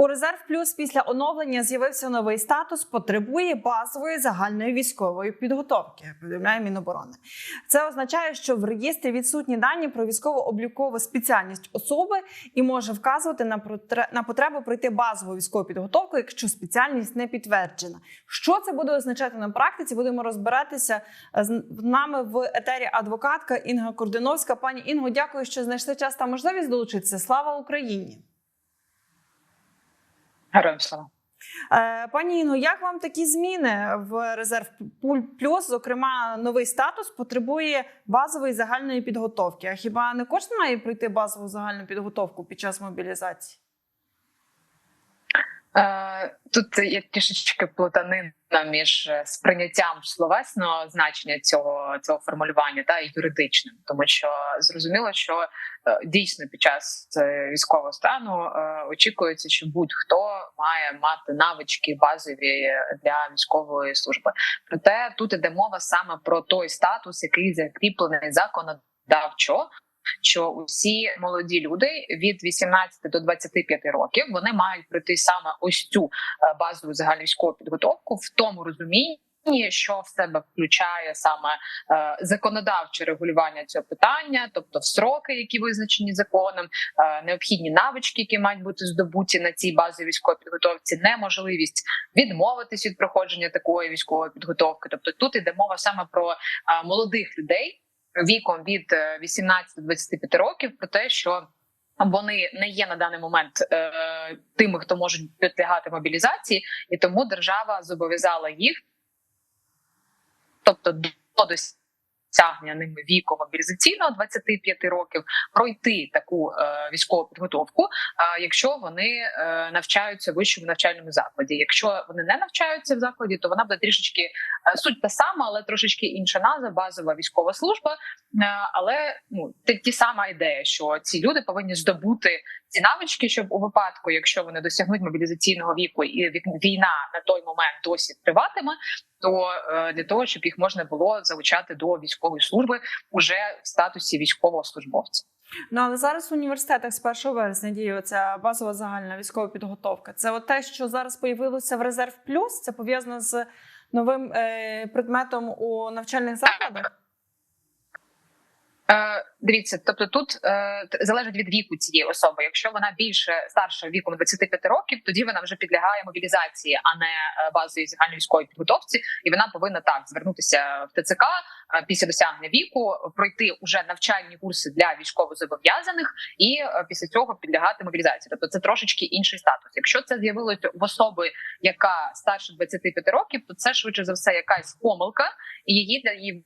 У резерв плюс після оновлення з'явився новий статус. Потребує базової загальної військової підготовки. Повідомляє Міноборони. Це означає, що в реєстрі відсутні дані про військово-облікову спеціальність особи і може вказувати на потребу пройти базову військову підготовку, якщо спеціальність не підтверджена. Що це буде означати на практиці? Будемо розбиратися з з нами в етері адвокатка Інга Кординовська. Пані Інго, дякую, що знайшли час та можливість долучитися. Слава Україні! Героям слава. Е, Пані Іно, як вам такі зміни в резерв плюс? Зокрема, новий статус потребує базової загальної підготовки. А хіба не кожен має пройти базову загальну підготовку під час мобілізації? Е, Тут є трішечки плутанина між е, сприйняттям словесного значення цього цього формулювання та юридичним, тому що зрозуміло, що е, дійсно під час е, військового стану е, очікується, що будь-хто має мати навички базові для військової служби. Проте тут іде мова саме про той статус, який закріплений законодавчо. Що усі молоді люди від 18 до 25 років вони мають пройти саме ось цю е, базову загальновійськову підготовку в тому розумінні. Що в себе включає саме е, законодавче регулювання цього питання, тобто в сроки, які визначені законом, е, необхідні навички, які мають бути здобуті на цій базовій військовій підготовці, неможливість відмовитись від проходження такої військової підготовки. Тобто тут іде мова саме про е, молодих людей віком від е, 18 до 25 років про те, що вони не є на даний момент е, тими, хто можуть підлягати мобілізації, і тому держава зобов'язала їх, тобто до досягнення ними віку мобілізаційного 25 років, пройти таку е, військову підготовку, е, якщо вони е, навчаються в вищому навчальному закладі. Якщо вони не навчаються в закладі, то вона буде трішечки е, суть та сама, але трошечки інша назва, базова військова служба. Е, але ну ті, ті сама ідея, що ці люди повинні здобути ці навички, щоб у випадку, якщо вони досягнуть мобілізаційного віку, і війна на той момент досі триватиме, то е, для того, щоб їх можна було залучати до військової служби уже в статусі військового службовця. Ну але зараз в університетах з 1 вересня діє ця базова загальна військова підготовка. Це от те, що зараз появилося в резерв плюс. Це пов'язано з новим е, предметом у навчальних закладах. Е, дивіться, тобто тут е, залежить від віку цієї особи. Якщо вона більше старша віком 25 років, тоді вона вже підлягає мобілізації, а не е, базовій загальновійськовій підготовці, і вона повинна так звернутися в ТЦК е, після досягнення віку, пройти уже навчальні курси для військовозобов'язаних і після цього підлягати мобілізації. Тобто це трошечки інший статус. Якщо це з'явилося в особи, яка старше 25 років, то це швидше за все якась помилка, і її для її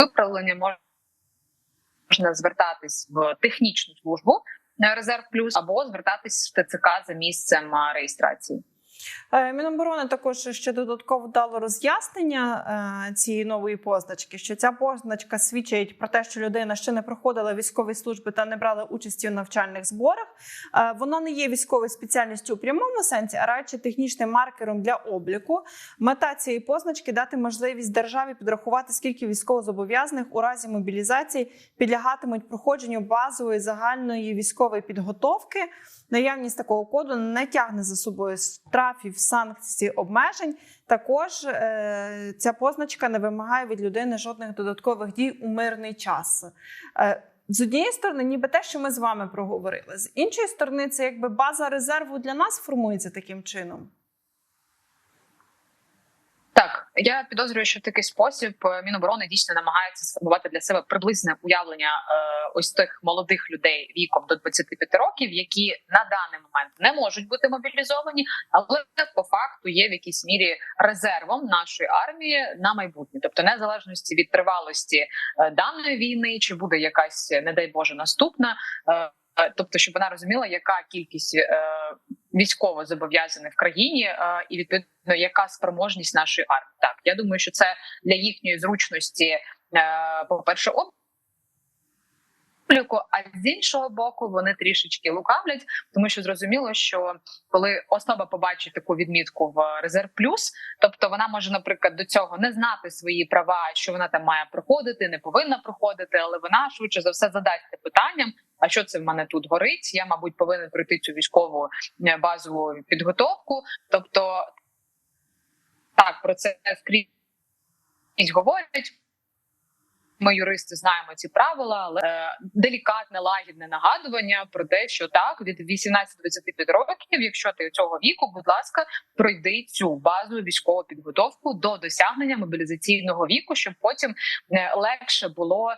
виправлення можна звертатись в технічну службу на резерв плюс або звертатись в ТЦК за місцем реєстрації. Е, Міноборони також ще додатково дало роз'яснення е, цієї нової позначки, що ця позначка свідчить про те, що людина ще не проходила військові служби та не брала участі у навчальних зборах. Е, Вона не є військовою спеціальністю у прямому сенсі, а радше технічним маркером для обліку. Мета цієї позначки дати можливість державі підрахувати, скільки військовозобов'язаних у разі мобілізації підлягатимуть проходженню базової загальної військової підготовки. Наявність такого коду не тягне за собою штрафів, санкцій, обмежень. Також е, ця позначка не вимагає від людини жодних додаткових дій у мирний час. Е, з однієї сторони, ніби те, що ми з вами проговорили. З іншої сторони, це якби база резерву для нас формується таким чином. Так, я підозрюю, що в такий спосіб е, Міноборони дійсно намагається сформувати для себе приблизне уявлення е, ось тих молодих людей віком до 25 років, які на даний момент не можуть бути мобілізовані, але по факту є в якійсь мірі резервом нашої армії на майбутнє, тобто незалежності від тривалості е, даної війни, чи буде якась, не дай Боже, наступна. Тобто, щоб вона розуміла, яка кількість військово зобов'язаний в країні, е, і відповідно яка спроможність нашої армії. Так, я думаю, що це для їхньої зручності, е, по перше, публіку, а з іншого боку, вони трішечки лукавлять, тому що зрозуміло, що коли особа побачить таку відмітку в резерв плюс, тобто вона може, наприклад, до цього не знати свої права, що вона там має проходити, не повинна проходити, але вона швидше за все задасться питанням. А що це в мене тут горить? Я, мабуть, повинен пройти цю військову е, базову підготовку. Тобто, так про це скрізь говорять. Ми, юристи, знаємо ці правила, але е, делікатне лагідне нагадування про те, що так від 18-25 років, якщо ти цього віку, будь ласка, пройди цю базову військову підготовку до досягнення мобілізаційного віку, щоб потім е, легше було е,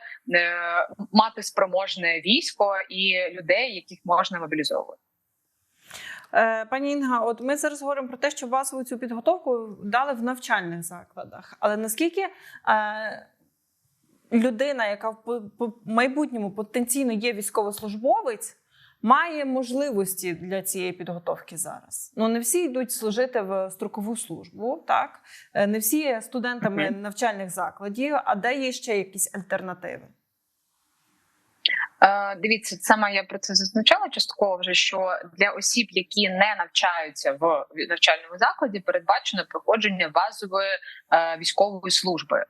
мати спроможне військо і людей, яких можна мобілізовувати. Пані Інга, от ми зараз говоримо про те, що базову цю підготовку дали в навчальних закладах. Але наскільки людина, яка в майбутньому потенційно є військовослужбовець, має можливості для цієї підготовки зараз? Ну не всі йдуть служити в строкову службу, так Е, не всі є студентами Мгм. навчальних закладів, а де є ще якісь альтернативи? Е, Дивіться, саме я про це зазначала частково вже що для осіб, які не навчаються в навчальному закладі, передбачено проходження базової е, військової служби.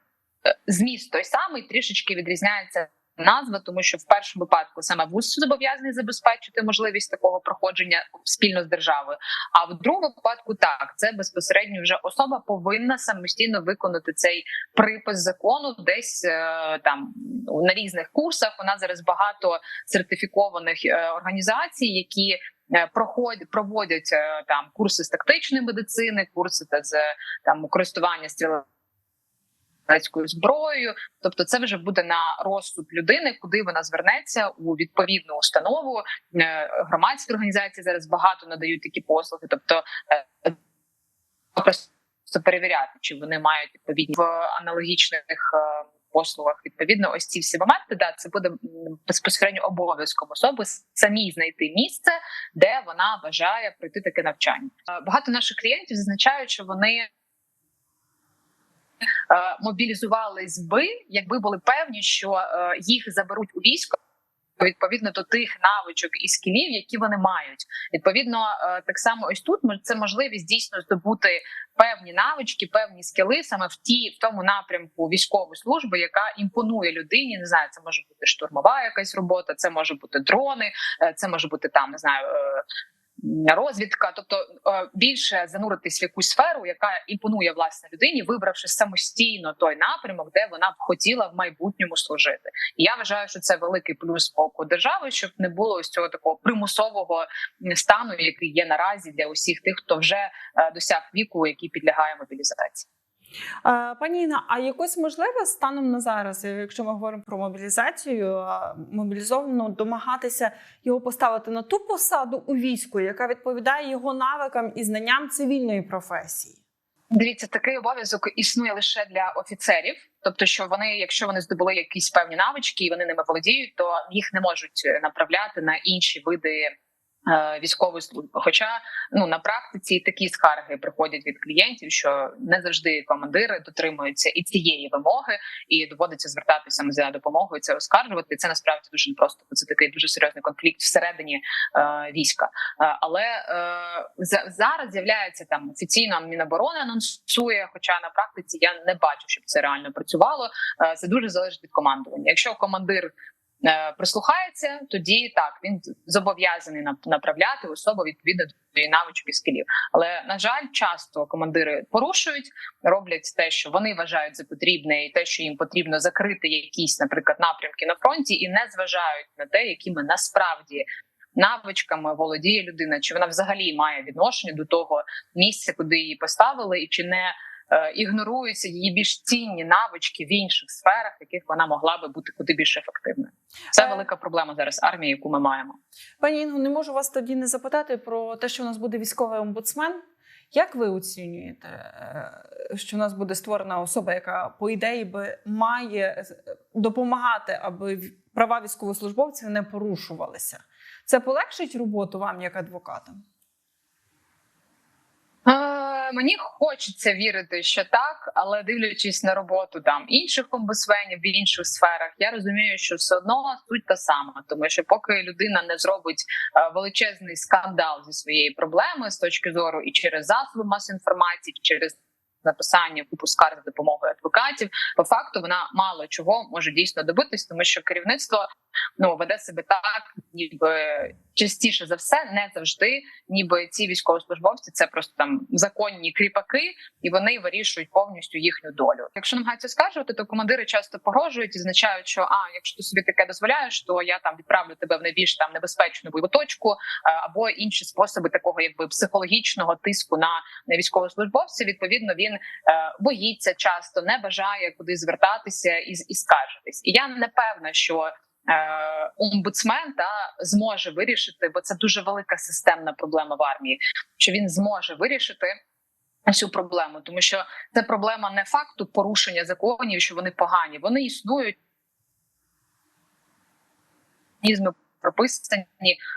Е, Зміст той самий трішечки відрізняється. Назва, тому що в першому випадку саме вуз зобов'язаний забезпечити можливість такого проходження спільно з державою. А в другому випадку так це безпосередньо вже особа повинна самостійно виконати цей припис закону, десь е, там на різних курсах. У нас зараз багато сертифікованих е, організацій, які проходять проводять там курси з тактичної медицини, курси та з там користування стрілецькою зброєю. Тобто, це вже буде на розсуд людини, куди вона звернеться у відповідну установу. Е, Громадські організації зараз багато надають такі послуги. Тобто е, просто перевіряти, чи вони мають відповідні в аналогічних е, послугах. Відповідно, ось ці всі моменти. Да, це буде безпосередньо обов'язком особи самій знайти місце, де вона бажає пройти таке навчання. Багато наших клієнтів зазначають, що вони. Е, Мобілізувались би, якби були певні, що е, їх заберуть у військо відповідно до тих навичок і скілів, які вони мають. Відповідно, е, так само ось тут це можливість дійсно здобути певні навички, певні скіли саме в ті в тому напрямку військової служби, яка імпонує людині. Не знаю, це може бути штурмова якась робота, це може бути дрони, це може бути там, не знаю. Розвідка, тобто е, більше зануритись в якусь сферу, яка імпонує власне людині, вибравши самостійно той напрямок, де вона б хотіла в майбутньому служити. І я вважаю, що це великий плюс боку держави, щоб не було ось цього такого примусового стану, який є наразі для усіх тих, хто вже е, досяг віку, який підлягає мобілізації. Е, Пані Інна, а якось можливо станом на зараз, якщо ми говоримо про мобілізацію, е, мобілізовано домагатися його поставити на ту посаду у війську, яка відповідає його навикам і знанням цивільної професії? Дивіться, такий обов'язок існує лише для офіцерів. Тобто, що вони, якщо вони здобули якісь певні навички і вони ними володіють, то їх не можуть е, направляти на інші види. Е, Військової служби, хоча ну на практиці такі скарги приходять від клієнтів, що не завжди командири дотримуються і цієї вимоги, і доводиться звертатися за допомогою це оскаржувати. Це насправді дуже непросто, бо це такий дуже серйозний конфлікт всередині е, війська. Е, але е, за, зараз з'являється там офіційно Міноборони анонсує. Хоча на практиці я не бачу, щоб це реально працювало. Е, це дуже залежить від командування. Якщо командир прислухається, тоді так він зобов'язаний нап- направляти особу відповідно до навичок і скілів. Але на жаль, часто командири порушують, роблять те, що вони вважають за потрібне, і те, що їм потрібно закрити якісь, наприклад, напрямки на фронті, і не зважають на те, якими насправді. Навичками володіє людина, чи вона взагалі має відношення до того місця, куди її поставили, і чи не е, ігноруються її більш цінні навички в інших сферах, в яких вона могла би бути куди більш ефективною. Це Е, велика проблема зараз армії, яку ми маємо. Пані Інго, не можу вас тоді не запитати про те, що у нас буде військовий омбудсмен. Як ви оцінюєте, е, що в нас буде створена особа, яка по ідеї би має е, допомагати, аби права військовослужбовців не порушувалися? Це полегшить роботу вам як адвокатам? Мені хочеться вірити, що так, але дивлячись на роботу там інших омбусменів в інших сферах, я розумію, що все одно суть та сама, тому що поки людина не зробить е, величезний скандал зі своєї проблеми з точки зору і через засоби масової інформації, через написання купу скарг за допомогою адвокатів, по факту вона мало чого може дійсно добитись, тому що керівництво ну веде себе так, ніби частіше за все, не завжди, ніби ці військовослужбовці це просто там законні кріпаки, і вони вирішують повністю їхню долю. Якщо намагаються скаржувати, то командири часто погрожують і зазначають, що а якщо ти собі таке дозволяєш, то я там відправлю тебе в найбільш там небезпечну бойову точку е, або інші способи такого, якби психологічного тиску на, на військовослужбовця. Відповідно, він е, боїться часто, не бажає куди звертатися і, і скаржитись. І я не певна, що омбудсмен та зможе вирішити, бо це дуже велика системна проблема в армії. Що він зможе вирішити цю проблему, тому що це проблема не факту порушення законів, що вони погані. Вони існують. Прописані,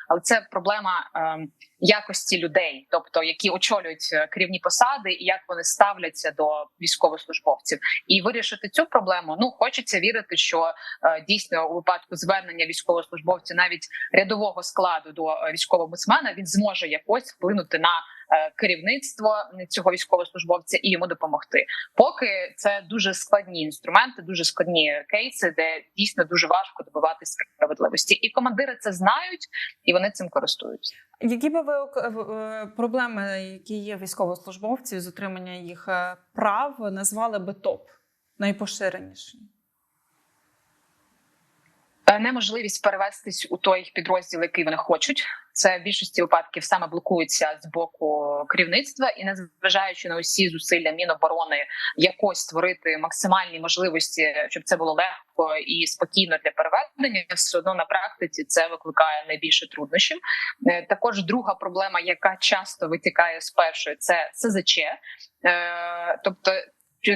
але це проблема ем, якості людей, тобто які очолюють е, керівні посади, і як вони ставляться до військовослужбовців, і вирішити цю проблему. Ну хочеться вірити, що е, дійсно у випадку звернення військовослужбовця, навіть рядового складу до е, військового омбудсмена, він зможе якось вплинути на е, керівництво цього військовослужбовця і йому допомогти. Поки це дуже складні інструменти, дуже складні кейси, де дійсно дуже важко добиватися справедливості, і командири це знають і вони цим користуються. Які би ви е, проблеми, які є військовослужбовців з отримання їх е, прав, назвали би топ найпоширеніші? Неможливість перевестись у той підрозділ, який вони хочуть. Це в більшості випадків саме блокується з боку керівництва, і незважаючи на усі зусилля Міноборони якось створити максимальні можливості, щоб це було легко і спокійно для переведення, все одно на практиці це викликає найбільше труднощів. Е, Також друга проблема, яка часто витікає з першої, це СЗЧ. Е, тобто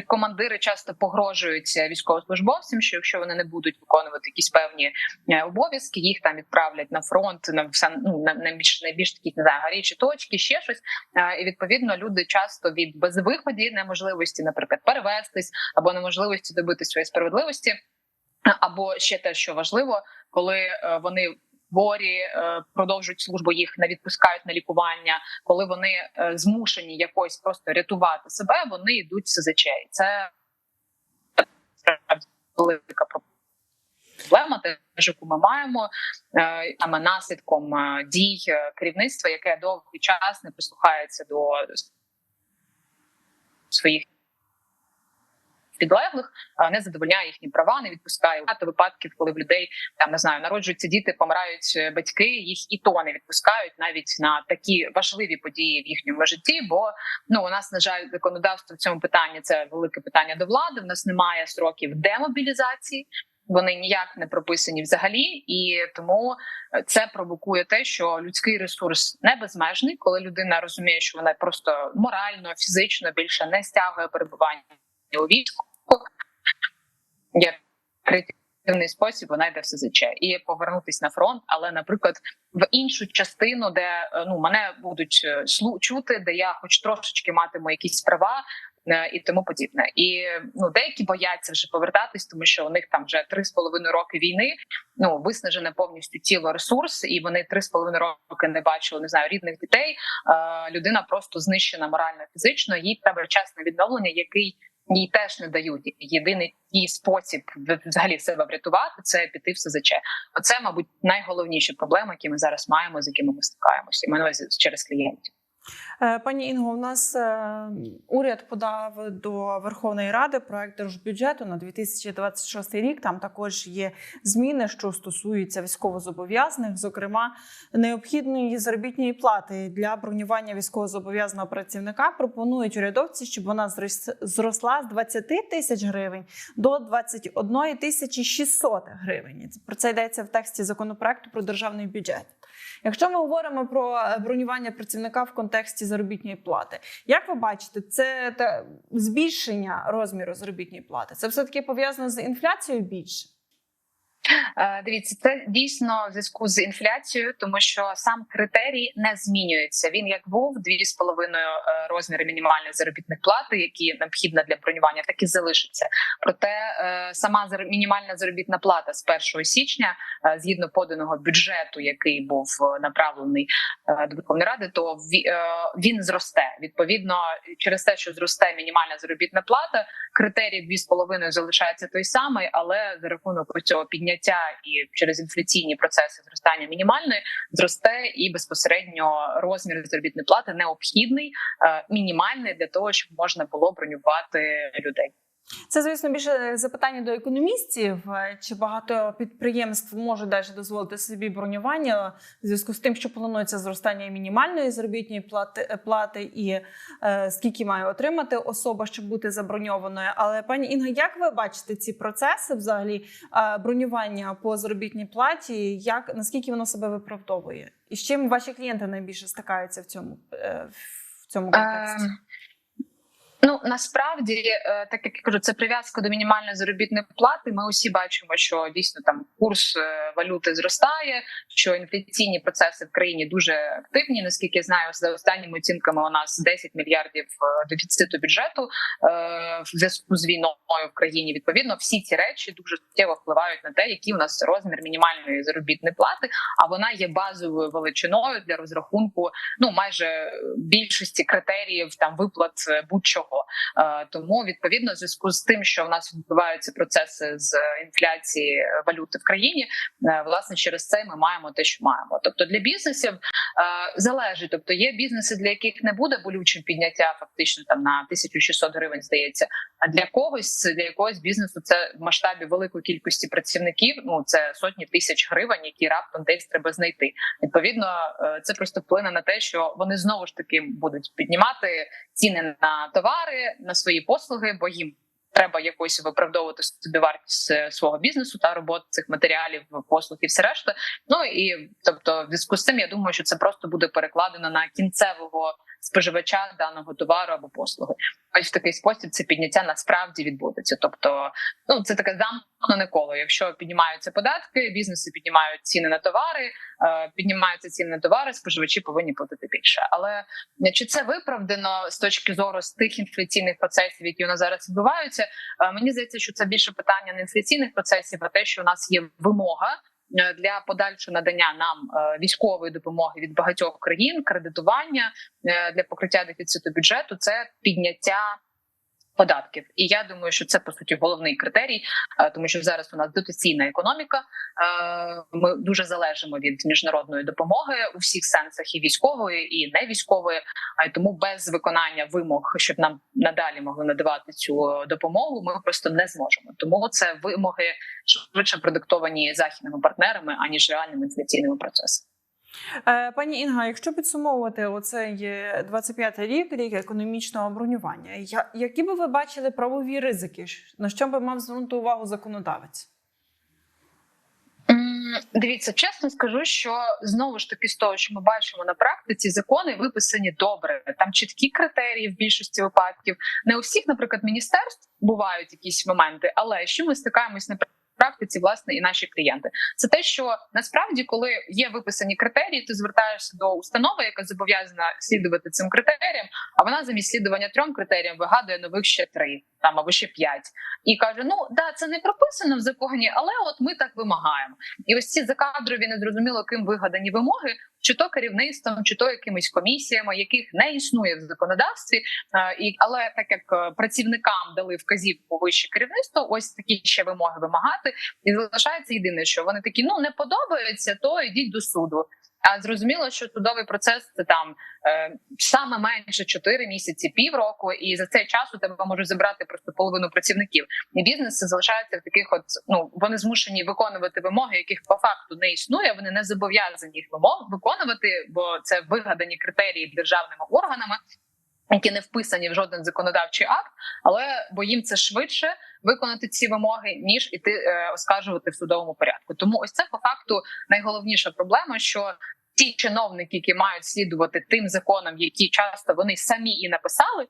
командири часто погрожують е, військовослужбовцям, що якщо вони не будуть виконувати якісь певні е, обов'язки, їх там відправлять на фронт на все ну на найбільш найбільш такі не знаю, гарячі точки, ще щось. Е, І відповідно люди часто від безвиході, неможливості, наприклад, перевестись або неможливості добити своєї справедливості, або ще те, що важливо, коли е, вони хворі е, продовжують службу, їх не відпускають на лікування. Коли вони е, змушені якось просто рятувати себе, вони йдуть СЗЧ. І Це велика проблема, теж яку ми маємо е, саме наслідком дій керівництва, яке довгий час не прислухається до своїх підлеглих, не задовольняє їхні права, не відпускає багато випадків, коли в людей там не знаю, народжуються діти, помирають е, батьки, їх і то не відпускають навіть на такі важливі події в їхньому житті. Бо ну у нас на жаль законодавство в цьому питанні це велике питання до влади. В нас немає сроків демобілізації. Вони ніяк не прописані взагалі, і тому е, це провокує те, що людський ресурс не безмежний, коли людина розуміє, що вона просто морально, фізично більше не стягує перебування у війську. Як креативний спосіб вона йде в СЗЧ і повернутися на фронт, але, наприклад, в іншу частину, де е, ну мене будуть е, чути, де я хоч трошечки матиму якісь права. е, І тому подібне, і ну деякі бояться вже повертатись, тому що у них там вже три з половиною роки війни. Ну виснажене повністю тіло ресурс, і вони три з половиною роки не бачили, не знаю, рідних дітей. Е, людина просто знищена морально, фізично. Їй треба час на відновлення, який їй теж не дають. Єдиний її спосіб взагалі себе врятувати це піти в СЗЧ. Оце, мабуть, найголовніші проблеми, які ми зараз маємо, з якими ми стикаємося, і ми на через клієнтів. Е, Пані Інго, у нас е, уряд подав до Верховної Ради проект держбюджету на 2026 рік. Там також є зміни, що стосуються військовозобов'язаних, зокрема необхідної заробітної плати для бронювання військовозобов'язаного працівника. Пропонують урядовці, щоб вона зрос- зросла з 20 тисяч гривень до 21 тисячі 600 гривень. Про це йдеться в тексті законопроекту про державний бюджет. Якщо ми говоримо про е, бронювання працівника в контексті заробітної плати, як ви бачите, це збільшення розміру заробітної плати? Це все таки пов'язано з інфляцією більше? Е, Дивіться, це дійсно в зв'язку з інфляцією, тому що сам критерій не змінюється. Він як був 2,5 е, розміри мінімальної заробітних плати, які необхідна для бронювання, так і залишиться. Проте е, сама мінімальна заробітна плата з 1 січня, згідно поданого бюджету, який був направлений до Верховної Ради, то ві- він зросте. Відповідно, через те, що зросте мінімальна заробітна плата, критерій 2,5 залишається той самий, але за рахунок цього підняття і через інфляційні процеси зростання мінімальної зросте і безпосередньо розмір заробітної плати необхідний, е, мінімальний для того, щоб можна було бронювати людей. Це, звісно, більше запитання до економістів. Е, Чи багато підприємств можуть далі дозволити собі бронювання в зв'язку з тим, що планується зростання мінімальної заробітної плати, е, плати і е, скільки має отримати особа, щоб бути заброньованою. Але пані Інга, як ви бачите ці процеси взагалі е, бронювання по заробітній платі? Як наскільки воно себе виправдовує? І з чим ваші клієнти найбільше стикаються в цьому е, в цьому контексті? Ну насправді, е, так як я кажу, це прив'язка до мінімальної заробітної плати. Ми усі бачимо, що дійсно там курс е, валюти зростає, що інфляційні процеси в країні дуже активні. Наскільки я знаю, за останніми оцінками у нас 10 мільярдів е, дефіциту бюджету в зв'язку з війною в країні. Відповідно, всі ці речі дуже суттєво впливають на те, який у нас розмір мінімальної заробітної плати. А вона є базовою величиною для розрахунку ну майже більшості критеріїв там виплат будь-чого. Е, Тому відповідно, в зв'язку з тим, що в нас відбуваються процеси з інфляції е, валюти в країні, е, власне через це ми маємо те, що маємо. Тобто для бізнесів е, залежить, тобто є бізнеси, для яких не буде болючим підняття, фактично там на 1600 гривень, здається. А для когось для якогось бізнесу це в масштабі великої кількості працівників. Ну це сотні тисяч гривень, які раптом десь треба знайти. Відповідно, е, це просто вплине на те, що вони знову ж таки будуть піднімати ціни на товари, на свої послуги, бо їм. Треба якось виправдовувати собі вартість е, свого бізнесу та роботи цих матеріалів, послуг і все решта. Ну і тобто, в зв'язку з цим я думаю, що це просто буде перекладено на кінцевого споживача даного товару або послуги. Ось в такий спосіб це підняття насправді відбудеться. Тобто, ну це таке замкнене коло. Якщо піднімаються податки, бізнеси піднімають ціни на товари, е, піднімаються ціни на товари, споживачі повинні платити більше. Але чи це виправдано з точки зору з тих інфляційних процесів, які у нас зараз відбуваються? Е, Мені здається, що це більше питання не інфляційних процесів, а те, що у нас є вимога. Е, Для подальшого надання нам е, військової допомоги від багатьох країн, кредитування е, для покриття дефіциту бюджету це підняття податків. І я думаю, що це по суті головний критерій, е, тому що зараз у нас дотаційна економіка. е, Ми дуже залежимо від міжнародної допомоги у всіх сенсах, і військової, і не військової. А й тому без виконання вимог, щоб нам надалі могли надавати цю допомогу, ми просто не зможемо. Тому це вимоги швидше продиктовані західними партнерами аніж реальними інфляційними процесами. Е, Пані Інга, якщо підсумовувати оцей 25-й рік, рік економічного бронювання, які би ви бачили правові ризики? На що би мав звернути увагу законодавець? Дивіться, чесно скажу, що знову ж таки з того, що ми бачимо на практиці, закони виписані добре. Там чіткі критерії в більшості випадків. Не у всіх, наприклад, міністерств бувають якісь моменти, але що ми стикаємось на практиці, власне, і наші клієнти. Це те, що насправді, коли є виписані критерії, ти звертаєшся до установи, яка зобов'язана слідувати цим критеріям. А вона замість слідування трьом критеріям вигадує нових ще три там або ще п'ять, і каже: Ну да, це не прописано в законі, але от ми так вимагаємо. І ось ці закадрові незрозуміло ким вигадані вимоги, чи то керівництвом, чи то якимись комісіями, яких не існує в законодавстві. І але так як е, працівникам дали вказівку вище керівництво, ось такі ще вимоги вимагати, і залишається єдине, що вони такі ну не подобаються, то йдіть до суду. А зрозуміло, що судовий процес це там е, саме менше 4 місяці, півроку, і за цей час у тебе можуть забрати просто половину працівників. І бізнес залишається в таких, от ну вони змушені виконувати вимоги, яких по факту не існує. Вони не зобов'язані їх вимог виконувати, бо це вигадані критерії державними органами. Які не вписані в жоден законодавчий акт, але бо їм це швидше виконати ці вимоги, ніж іти е, оскаржувати в судовому порядку. Тому ось це по факту найголовніша проблема, що ті чиновники, які мають слідувати тим законам, які часто вони самі і написали,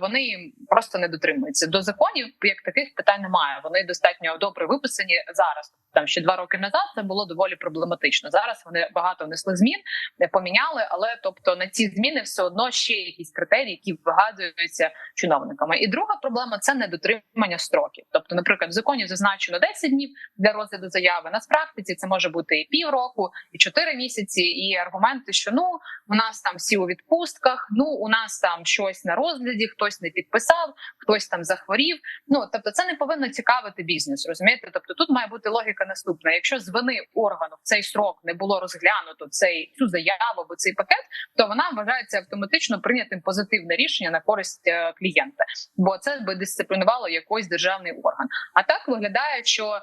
вони просто не дотримуються. До законів як таких питань немає. Вони достатньо добре виписані зараз. Там ще два роки назад це було доволі проблематично. Зараз вони багато внесли змін, не поміняли, але тобто на ці зміни все одно ще якісь критерії, які вигадуються чиновниками. І друга проблема це недотримання строків. Тобто, наприклад, в законі зазначено 10 днів для розгляду заяви. На практиці це може бути і півроку, і 4 місяці. І аргументи, що ну у нас там всі у відпустках, ну у нас там щось на розгляді, хтось не підписав, хтось там захворів. Ну тобто, це не повинно цікавити бізнес. Розумієте? Тобто, тут має бути логіка наступна: якщо з вини органу в цей срок не було розглянуто цей цю заяву або цей пакет, то вона вважається автоматично прийнятим позитивне рішення на користь е, клієнта, бо це би дисциплінувало якийсь державний орган. А так виглядає, що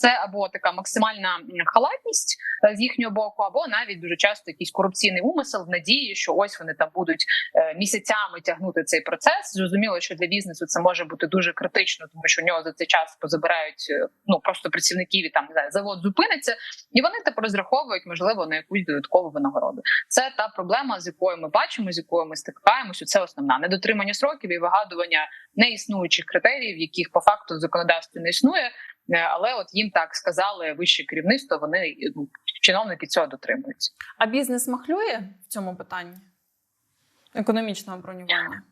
це або така максимальна халатність е, з їхнього боку, або навіть дуже часто якийсь корупційний умисел в надії, що ось вони там будуть е, місяцями тягнути цей процес. Зрозуміло, що для бізнесу це може бути дуже критично, тому що у нього за цей час позабирають е, ну просто працівників і там не знаю, завод зупиниться, і вони тепер розраховують можливо на якусь додаткову винагороду. Це та проблема, з якою ми бачимо, з якою ми стикаємося. Це основна недотримання сроків і вигадування неіснуючих критеріїв, яких по факту в законодавстві не існує. Е, Але от їм так сказали вище керівництво. Вони ну, чиновники цього дотримуються. А бізнес махлює в цьому питанні економічного бронювання?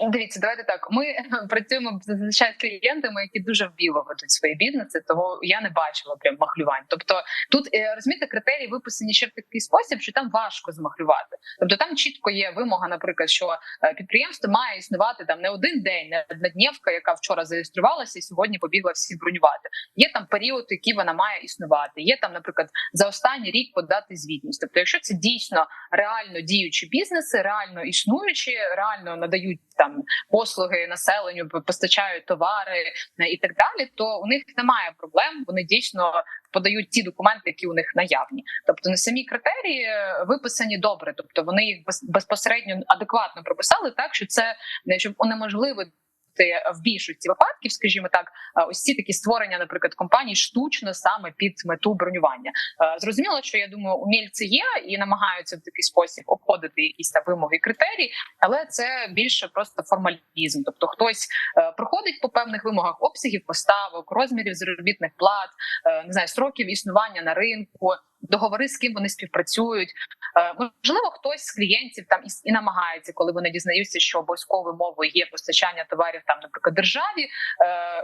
Е, Дивіться, давайте так. Ми працюємо зазвичай з клієнтами, які вже вбіло ведуть свої бізнеси, тому я не бачила прям махлювань. Тобто тут е, розумієте, критерії виписані ще в такий спосіб, що там важко змахлювати. Тобто там чітко є вимога, наприклад, що е, підприємство має існувати там не один день, не однодневка, яка вчора зареєструвалася і сьогодні побігла всі бронювати. Є там період, який вона має існувати. Є там, наприклад, за останній рік подати звітність. Тобто, якщо це дійсно реально діючі бізнеси, реально існуючі, реально надають там послуги населенню, постачають товари е, і так далі, то у них немає проблем. Вони дійсно подають ті документи, які у них наявні. Тобто, на самі критерії е, виписані добре, тобто вони їх без- безпосередньо адекватно прописали, так що це е, щоб унеможливити. В більшості випадків, скажімо так, е, ось ці такі створення, наприклад, компаній штучно саме під мету бронювання. Е, Зрозуміло, що я думаю, умільці є і намагаються в такий спосіб обходити якісь там вимоги і критерії, але це більше просто формалізм. Тобто, хтось е, проходить по певних вимогах обсягів поставок, розмірів заробітних плат, е, не знаю, строків існування на ринку. Договори з ким вони співпрацюють. Е, Можливо, хтось з клієнтів там і, намагається, коли вони дізнаються, що обов'язковою мовою є постачання товарів там, наприклад, державі, е,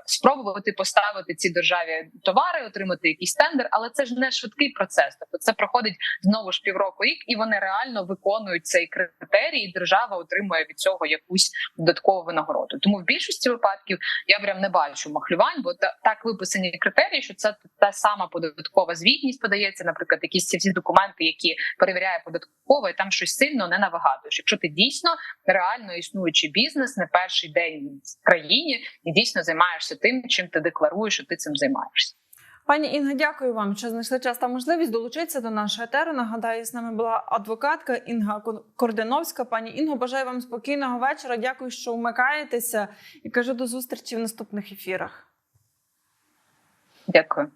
спробувати поставити ці державі товари, отримати якийсь тендер, але це ж не швидкий процес. Тобто це проходить знову ж півроку рік, і вони реально виконують цей критерій, і держава отримує від цього якусь додаткову винагороду. Тому в більшості випадків я прям не бачу махлювань, бо та, так виписані критерії, що це та сама податкова звітність подається, наприклад, якісь ці всі документи, які перевіряє податкова, і там щось сильно не навигадуєш. Якщо ти дійсно реально існуючий бізнес, не перший день в країні і дійсно займаєшся тим, чим ти декларуєш, що ти цим займаєшся. Пані Інга, дякую вам, що знайшли час та можливість долучитися до нашого етеру. Нагадаю, з нами була адвокатка Інга Кординовська. Пані Інго, бажаю вам спокійного вечора. Дякую, що вмикаєтеся, і кажу до зустрічі в наступних ефірах. Дякую.